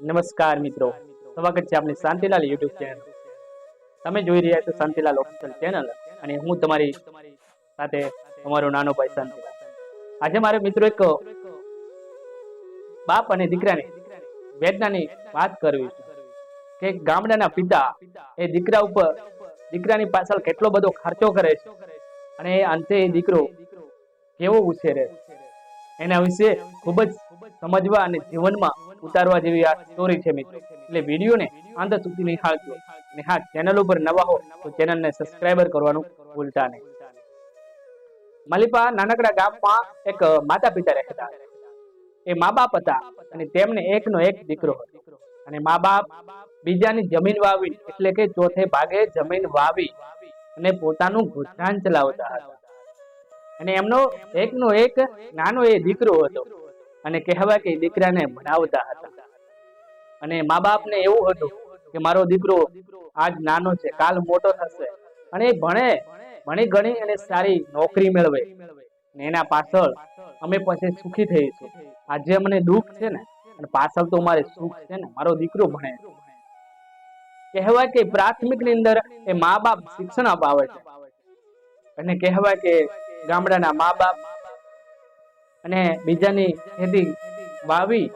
નમસ્કાર મિત્રો. સ્વાગત છે આપણી શાંતિલાલ યુટ્યુબ ચેનલ તમે જોઈ રહ્યા છો શાંતિલાલ ઓફિશિયલ ચેનલ અને હું તમારી સાથે અમારો નાનો ભાઈ શાંતિલાલ આજે મારે મિત્રો એક બાપ અને દીકરાની વેદનાની વાત કરવી છે. કે ગામડાના પિતા એ દીકરા ઉપર દીકરાની પાછળ કેટલો બધો ખર્ચો કરે છે અને અંતે એ દીકરો કેવો ઉછેરે એના વિશે ખૂબ જ સમજવા અને જીવનમાં ઉતારવા જેવી આ સ્ટોરી છે મિત્રો. એટલે વિડીયોને અંત સુધી નિહાળજો અને હા ચેનલ ઉપર નવા હો, તો ચેનલને સબસ્ક્રાઇબર કરવાનું ભૂલતા નહીં. મલિપા નાનકડા ગામમાં એક માતા પિતા રહેતા એ મા બાપ હતા અને તેમને એકનો એક દીકરો હતો. અને મા બાપ બીજાની જમીન વાવી, એટલે કે ચોથે ભાગે જમીન વાવી અને પોતાનું ગુજરાન ચલાવતા હતા. અને એમનો એકનો એક નાનો એ દીકરો હતો. અને કહેવાય કે દીકરાને ભણાવતા હતા. અને મા બાપને એવું હતું કે મારો દીકરો આજ નાનો છે, કાલ મોટો થશે. અને એ ભણે, ભણી ગણી અને સારી નોકરી મેળવે. અને એના પાછળ અમે પછી સુખી થઈશું. આજે મને દુઃખ છે ને, અને પાછળ તો મારે સુખ છે ને, મારો દીકરો ભણે. કહેવાય કે પ્રાથમિકની અંદર એ મા બાપ શિક્ષણ અપાવે છે. અને કહેવાય કે ગામડાના મા બાપ અને બીજાની ખેતી વાવી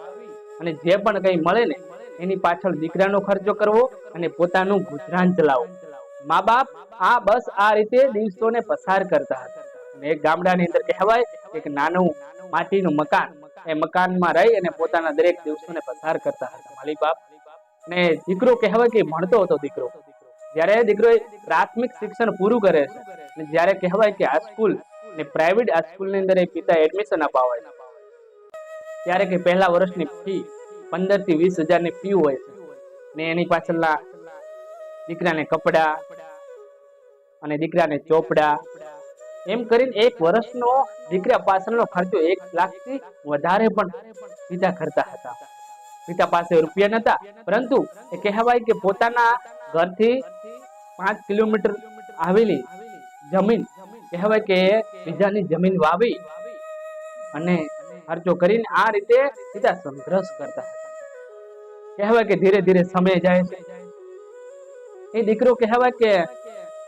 અને જે પણ કંઈ મળે ને, એની પાછળ દીકરાનો ખર્ચો કરવો અને પોતાનું ગુજરાન ચલાવવું. મા બાપ આ બસ આ રીતે દિવસોને પસાર કરતા હતા. એક ગામડાની અંદર કહેવાય એક નાનું માટીનું મકાન, એ મકાનમાં રહી અને પોતાના દરેક દિવસોને પસાર કરતા હતા. માલી બાપ ને દીકરો કહેવાય કે ભણતો હતો દીકરો. જ્યારે દીકરો પ્રાથમિક શિક્ષણ પૂરું કરે છે, અને જ્યારે કહેવાય કે આ સ્કૂલ ને પ્રાઇવેટ આ સ્કૂલની અંદર એ પિતા એડમિશન અપાવે ત્યારે કે પહેલા વર્ષની ફી પંદરથી વીસ હજારની ફી હોય છે. ને એની પાછળના દીકરાને કપડા અને દીકરાને ચોપડા એમ કરીને એક વર્ષનો દીકરા પાછળનો ખર્ચો એક લાખથી વધારે પણ પિતા કરતા હતા. પિતા પાસે રૂપિયા નતા પરંતુ એ કહેવાય કે પોતાના ઘરથી પાંચ કિલોમીટર આવેલી જમીન કહેવાય કે બીજાની જમીન વાવી અને ખર્ચો કરીને આ રીતે સીધા સંઘર્ષ કરતા કહેવાય કે ધીરે ધીરે સમય જાય છે. એ દીકરો કહેવાય કે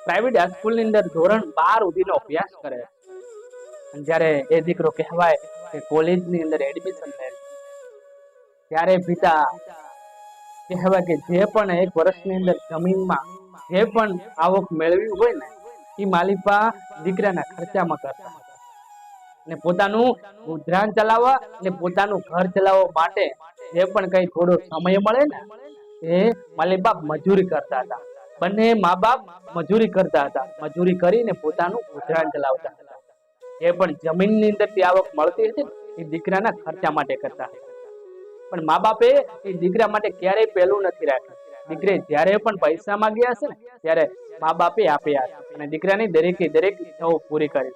પ્રાઇવેટ સ્કૂલની અંદર ધોરણ બાર સુધીનો અભ્યાસ કરે અને જ્યારે એ દીકરો કહેવાય કે કોલેજની અંદર એડમિશન લે ત્યારે પિતા કહેવાય કે જે પણ એક વર્ષની અંદર જમીનમાં જે પણ આવક મેળવી હોય ને એ દીકરાના ખર્ચામાં કરતા. ને પોતાનું ગુજરાન ચલાવવા ને પોતાનું ઘર ચલાવવા માટે જે પણ કઈ થોડો સમય મળે ને, એ માલી બાપ મજૂરી કરતા હતા. બંને મા બાપ મજૂરી કરતા હતા. મજૂરી કરીને પોતાનું ગુજરાન ચલાવતા હતા. જે પણ જમીનની અંદરથી આવક મળતી હતી એ દીકરાના ખર્ચા માટે કરતા હતા. પણ મા બાપે એ દીકરા માટે ક્યારેય પહેલું નથી રાખ્યું. દીકરે જ્યારે પણ પૈસા માંગ્યા હશે ને, ત્યારે મા બાપે આપ્યા અને દીકરાની દરેકે દરેક ઈચ્છાઓ પૂરી કરી.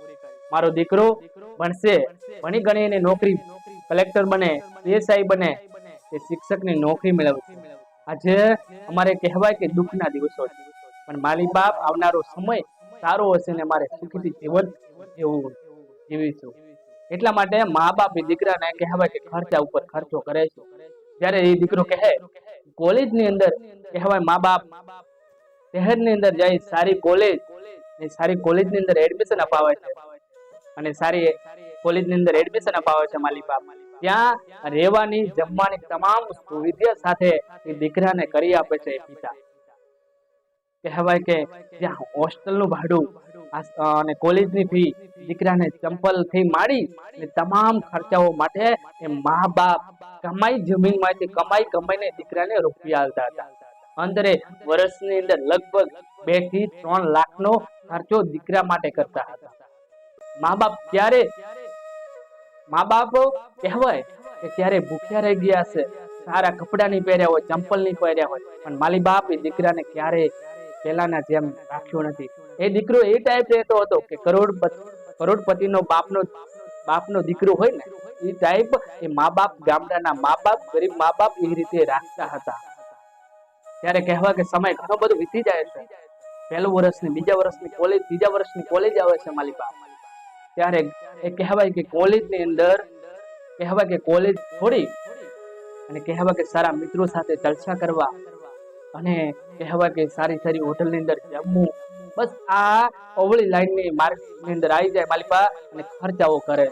મારો દીકરો ભણશે, ભણી ગણી એને નોકરી કલેક્ટર બને, પીએસઆઈ બને, એ શિક્ષકની નોકરી મેળવશે. આજે અમારે કહેવાય કે દુઃખના દિવસો છે. પણ માલી બાપ આવનારો સમય સારો હશે ને અમારે સુખીથી જીવન જીવવું જીવીશું. એટલા માટે મા બાપ એ દીકરાને કહેવાય કે ખર્ચા ઉપર ખર્ચો કરે છે. જ્યારે એ દીકરો કહે, કોલેજની અંદર કહેવાય મા બાપ શહેરની અંદર જાય સારી કોલેજ સારી કોલેજની અંદર એડમિશન અપાવે છે. અને સારી કોલેજની અંદર એડમિશન અપાવે છે માલી બાપ. ત્યાં રહેવાની, જમવાની તમામ સુવિધા સાથે એ દીકરાને કરી આપે છે પિતા. કહેવાય કે જ્યાં હોસ્ટેલનું ભાડું અને કોલેજની ફી દીકરાને ચંપલથી માડી અને તમામ ખર્ચાઓ માટે એ મા બાપ કમાઈ જમીનમાંથી કમાઈ કમાઈને દીકરાને રૂપિયા આવતા હતા. અંદરે વર્ષની અંદર લગભગ બેથી ત્રણ લાખનો ખર્ચો દીકરા માટે કરતા હતા. મા બાપ ક્યારે મા બાપ કહેવાય કે ક્યારે ભૂખ્યા રહી ગયા છે સારા કપડા નહીં પહેર્યા હોય, ચંપલ નહીં પહેર્યા હોય, પણ માલી બાપ એ દીકરાને ક્યારે પેલાના જેમ રાખ્યો નથી. એ દીકરો એ ટાઈપ રહેતો હતો કે કરોડપતિ, કરોડપતિનો બાપનો બાપનો દીકરો હોય ને, એ ટાઈપ એ મા બાપ ગામડાના મા બાપ, ગરીબ મા બાપ એ રીતે રાખતા હતા. ત્યારે કહેવા કે સમય ઘણો બધો વીતી જાય છે. પહેલું વર્ષની, બીજા વર્ષની કોલેજ ત્રીજા વર્ષની કોલેજ આવે છે બાપ. ત્યારે એ કહેવાય કે કોલેજની અંદર કહેવાય કે કોલેજ છોડી અને કહેવાય કે સારા મિત્રો સાથે ચર્ચા કરવા અને કહેવાય કે સારી સારી હોટલની અંદર જમવું. બસ આ અવળી લાઈનની માર્ગની અંદર આવી જાય માલિપા અને ખર્ચાઓ કરે.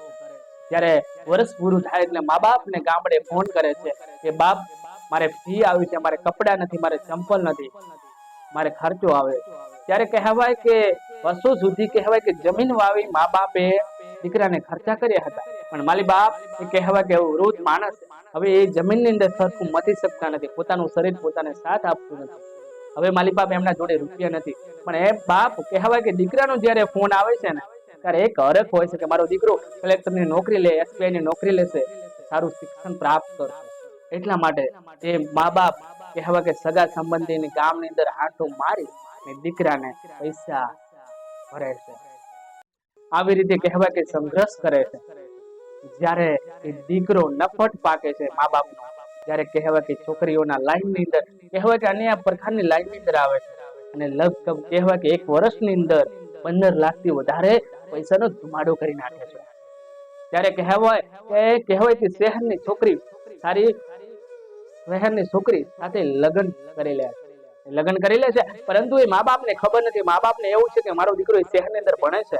ત્યારે વર્ષ પૂરું થાય એટલે મા બાપ ને ગામડે ફોન કરે છે કે, બાપ મારે ફી આવી છે, મારે કપડાં નથી, મારે ચંપલ નથી, મારે ખર્ચો આવે ત્યારે કહેવાય કે વર્ષો સુધી કહેવાય કે જમીન વાવી મા બાપે દીકરાને ખર્ચા કર્યા હતા. પણ માલી બાપ કહેવાય કે વૃદ્ધ માણસ, હવે એ જમીનની અંદર સરખું મથી શકતા નથી, પોતાનું શરીર પોતાને સાથ આપતું નથી. હવે માલી બાપ એમના જોડે રૂપિયા નથી. પણ એ બાપ કહેવાય કે દીકરાનો જ્યારે ફોન આવે છે ને, ત્યારે એક હરખ હોય છે કે મારો દીકરો કલેક્ટરની નોકરી લે એસબીઆઈ ની નોકરી લેશે, સારું શિક્ષણ પ્રાપ્ત કરશે. એટલા માટે તે મા બાપ કહેવા કે સગા સંબંધીની ગામની અંદર હાથો મારી ને દીકરાને પૈસા ભરે છે. આવી રીતે કહેવા કે સંઘર્ષ કરે છે. જ્યારે એ દીકરો નફટ પાકે છે મા બાપનો જ્યારે કહેવાય કે છોકરીઓના લાઈનની અંદર કહેવાય કે અન્ય પ્રકારની લાઈનની અંદર આવે છે. અને લગભગ કહેવાય કે એક વર્ષની અંદર પંદર લાખથી વધારે પૈસાનો ધુમાડો કરી નાખે છે. ત્યારે કહેવાય કે કહેવાય કે શહેરની છોકરી સારી શહેરની છોકરી સાથે લગ્ન કરી લે લગ્ન કરી લે છે, પરંતુ એ મા બાપને ખબર નથી. મા બાપને એવું છે કે મારો દીકરો એ શહેરની અંદર ભણે છે.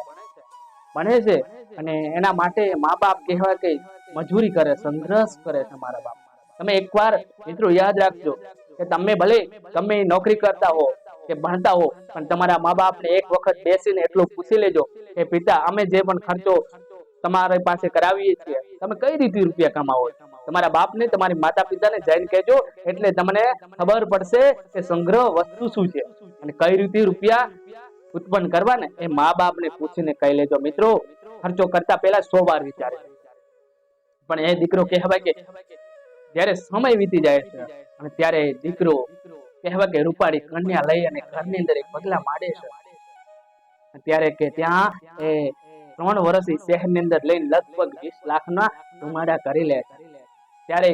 ભણે છે અને એના માટે મા બાપ કહેવા કે મજૂરી કરે, સંઘર્ષ કરે છે મારા બાપ. તમે એકવાર મિત્રો યાદ રાખજો કે તમે ભલે તમે નોકરી કરતા હો કે ભણતા હો, પણ તમારા મા બાપને એક વખત બેસીને એટલું પૂછી લેજો કે, પિતા, અમે જે પણ ખર્ચો તમારી પાસે કરાવીએ છીએ, તમે કઈ રીતે રૂપિયા કમાવો છો? તમારા બાપને, તમારી માતા પિતાને જઈને કહેજો, એટલે તમને ખબર પડશે કે સંગ્રહ વસ્તુ શું છે અને કઈ રીતે રૂપિયા ઉત્પન્ન કરવા ને એ મા બાપને પૂછીને કહી લેજો. મિત્રો, ખર્ચો કરતા પહેલા સો વાર વિચારે. પણ એ દીકરો કહેવાય કે જ્યારે સમય વીતી જાય છે અને ત્યારે દીકરો કહેવાય કે રૂપાળી કન્યા લઈ અને ઘરની અંદર એક પગલા માંડે છે. ત્યારે કે ત્યાં એ ત્રણ વર્ષ ઈ શહેરની અંદર લઈને લગભગ વીસ લાખના ધુમાડા કરી લે છે. ત્યારે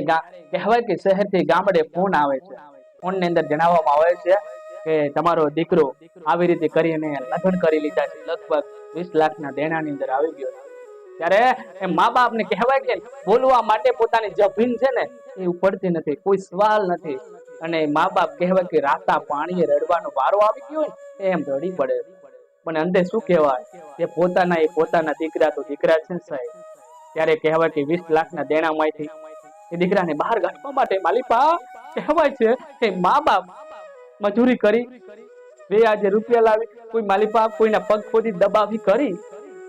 કહેવાય કે શહેરથી ગામડે ફોન આવે છે. ફોનની અંદર જણાવવામાં આવે છે કે તમારો દીકરો આવી રીતે કરીને લગ્ન કરી લીધા છે. લગભગ વીસ લાખના દેણાની અંદર આવી ગયો ત્યારે એ મા બાપને કહેવાય કે બોલવા માટે પોતાની જમીન છે ને, એ ઉપડતી નથી. કોઈ સવાલ નથી. અને મા બાપ કહેવાય કે રાતા પાણીએ રડવાનો વારો આવી ગયો ને એમ રડી પડે પણ અંતે શું કહેવાય? કે પોતાના એ પોતાના દીકરા તો દીકરા છે ને સાહેબ. ત્યારે કહેવાય કે વીસ લાખના દેણામાંથી એ દીકરાને બહાર કાઢવા માટે માલિપા કહેવાય છે કે મા બાપ મજૂરી કરી બે આજે રૂપિયા લાવી, કોઈ માલિપા કોઈના પગ ખોદી દબાવી કરી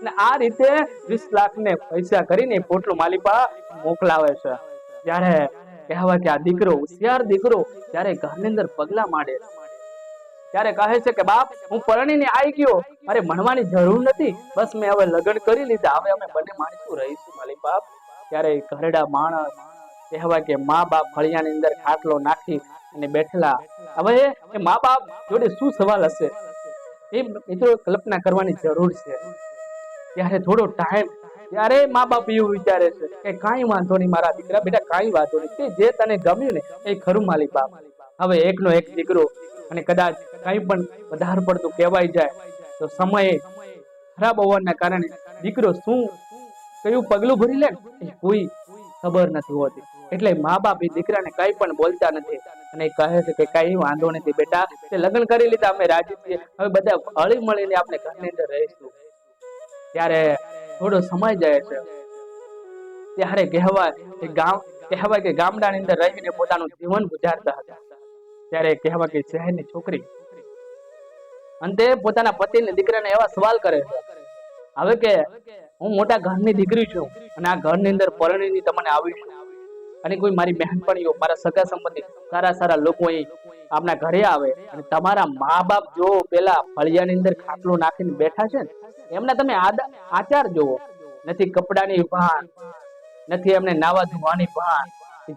ને આ રીતે વીસ લાખ ને પૈસા કરીને પોટલું માલિપા મોકલાવે છે. ત્યારે કહેવાય કે આ દીકરો, હોશિયાર દીકરો ત્યારે ઘરની અંદર પગલા માંડે ત્યારે કહે છે કે, બાપ, હું પરણીને આવી ગયો. મારે ભણવાની જરૂર નથી. બસ મેં હવે લગ્ન કરી લીધા. હવે અમે બંને માણસું રહીશું માલિક બાપ ત્યારે ઘરડા માણસ કહેવાય કે મા બાપ ફળિયાની અંદર ખાટલો નાખી અને બેઠેલા. હવે મા બાપ જોડે શું સવાલ હશે? એ મિત્રો કલ્પના કરવાની જરૂર છે. ત્યારે થોડો ટાઈમ ત્યારે મા બાપ એવું વિચારે છે કે કાંઈ વાંધો નહીં મારા દીકરા, બેટા કાંઈ વાંધો નહીં. તે જે તને ગમ્યું ને એ ખરું માલિક બાપ. હવે એકનો એક દીકરો અને કદાચ કંઈ પણ વધારે પડતું કહેવાય જાય, તો સમયે ખરાબ હોવાના કારણે દીકરો શું, કયું પગલું ભરી લે? કોઈ ખબર નથી હોતી. એટલે મા બાપ એ દીકરાને કઈ પણ બોલતા નથી. અને કહે છે કે કઈ વાંધો નથી બેટા. તે લગ્ન કરી લીધા, અમે રાજી છીએ. હવે બધા હળી મળીને આપણે ઘરની અંદર રહીશું. ત્યારે થોડો સમય જાય છે. ત્યારે કહેવાય કે ગામ, કહેવાય કે ગામડાની અંદર રહીને પોતાનું જીવન ગુજારતા હતા. ત્યારે કહેવાય કે શહેરની છોકરી અંતે પોતાના પતિને દીકરાને એવા સવાલ કરે છે. હવે કે હું મોટા ઘરની દીકરી છું અને આ ઘરની અંદર પરણીની તમને આવી અને કોઈ મારી બહેનપણીઓ મારા સગા સંબંધી, સારા સારા લોકો અહીં ઘરે આવે અને તમારા મા બાપ જો પેલા ફળિયાની અંદર ખાટલો નાખીને બેઠા છે ને, એમના તમે આચાર જોવો નથી કપડાની ભાન, નથી એમને નાવા ધોવાની ભાન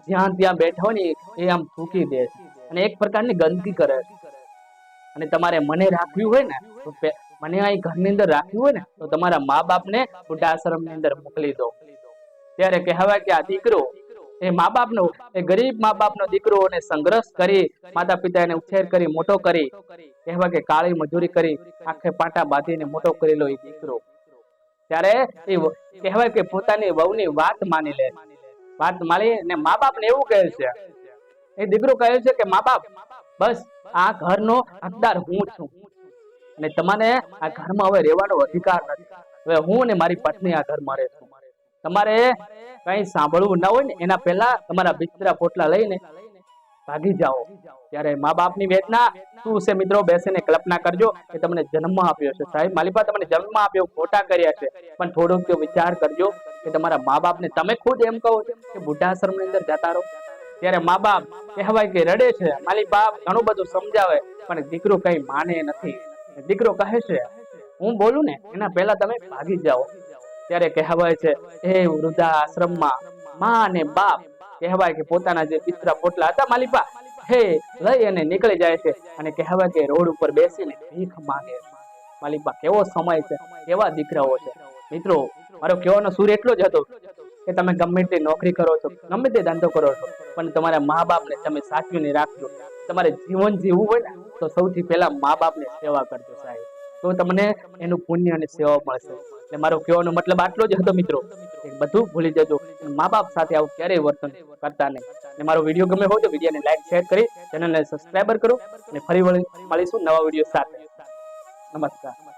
જ્યાં ત્યાં બેઠો ને એ આમ થૂકી દે છે. અને એક પ્રકારની ગંદકી કરે છે. અને તમારે મને રાખ્યું હોય ને, તો મને અહીં ઘરની અંદર રાખ્યું હોય ને, તો તમારા મા બાપને વૃદ્ધાશ્રમની અંદર મોકલી દો. ત્યારે કહેવાય કે આ દીકરો, એ મા બાપનો, એ ગરીબ મા બાપનો દીકરો અને સંઘર્ષ કરી, માતા પિતા એને ઉછેર કરી, મોટો કરી, કહેવાય કે કાળી મજૂરી કરી, આખે પાટા બાંધીને મોટો કરેલો એ દીકરો. ત્યારે એ કહેવાય કે પોતાની વહુની વાત માની લે. વાત માની, ને મા બાપ ને એવું કહે છે, એ દીકરો કહે છે કે, મા બાપ, બસ આ ઘરનો હકદાર હું છું. અને તમને આ ઘરમાં હવે રહેવાનો અધિકાર નથી. હવે હું ને મારી પત્ની આ ઘરમાં રહેશું. તમારે કઈ સાંભળવું ના હોય ને, એના પહેલા તમારા બિસ્તરા પોટલા લઈને ભાગી જાઓ. ત્યારે મા બાપની વેદના, શું છે મિત્રો? બેસીને કલ્પના કરજો કે તમને જન્મ આપ્યો છે. સાહેબ માલિપા તમને જન્મ આપ્યો, ખોટા કર્યા છે. પણ થોડોક વિચાર કરજો કે તમારા મા બાપને તમે ખુદ એમ કહો છો કે બુઢાશ્રમની અંદર જતા રહો. ત્યારે મા બાપ કહેવાય કે રડે છે. માલી બાપ ઘણું બધું સમજાવે, પણ દીકરો કઈ માને નથી. દીકરો કહે છે, હું બોલું ને, એના પહેલા તમે ભાગી જાઓ. ત્યારે કહેવાય છે, હે વૃદ્ધા આશ્રમમાં માં અને બાપ. કહેવાય કે પોતાના જે પિતરા પોટલા હતા માલિપા, હે, લઈ અને નીકળી જાય છે. અને કહેવાય કે રોડ ઉપર બેસીને ભીખ માંગે માલિપા, કેવો સમય છે? કેવા દીકરાઓ છે? મિત્રો, મારો કહેવાનો સૂર એટલો જ હતો કે તમે ગમે તે નોકરી કરો છો, ગમે તે ધંધો કરો છો, પણ તમારા મા બાપને તમે સાચવીને રાખજો. તમારે જીવન જીવવું હોય ને, તો સૌથી પહેલા મા બાપને સેવા કરજો સાહેબ. તો તમને એનું પુણ્ય અને સેવા મળશે. એટલે મારો કહેવાનો મતલબ આટલો જ હતો મિત્રો. બધું ભૂલી જજો. મા બાપ સાથે આવું ક્યારેય વર્તન કરતા નહીં. મારો વીડિયો ગમે હોય તો વિડીયોને લાઈક, શેર કરી ચેનલને સબસ્ક્રાઈબર કરો. અને ફરી વળી મળીશું નવા વીડિયો સાથે. નમસ્કાર.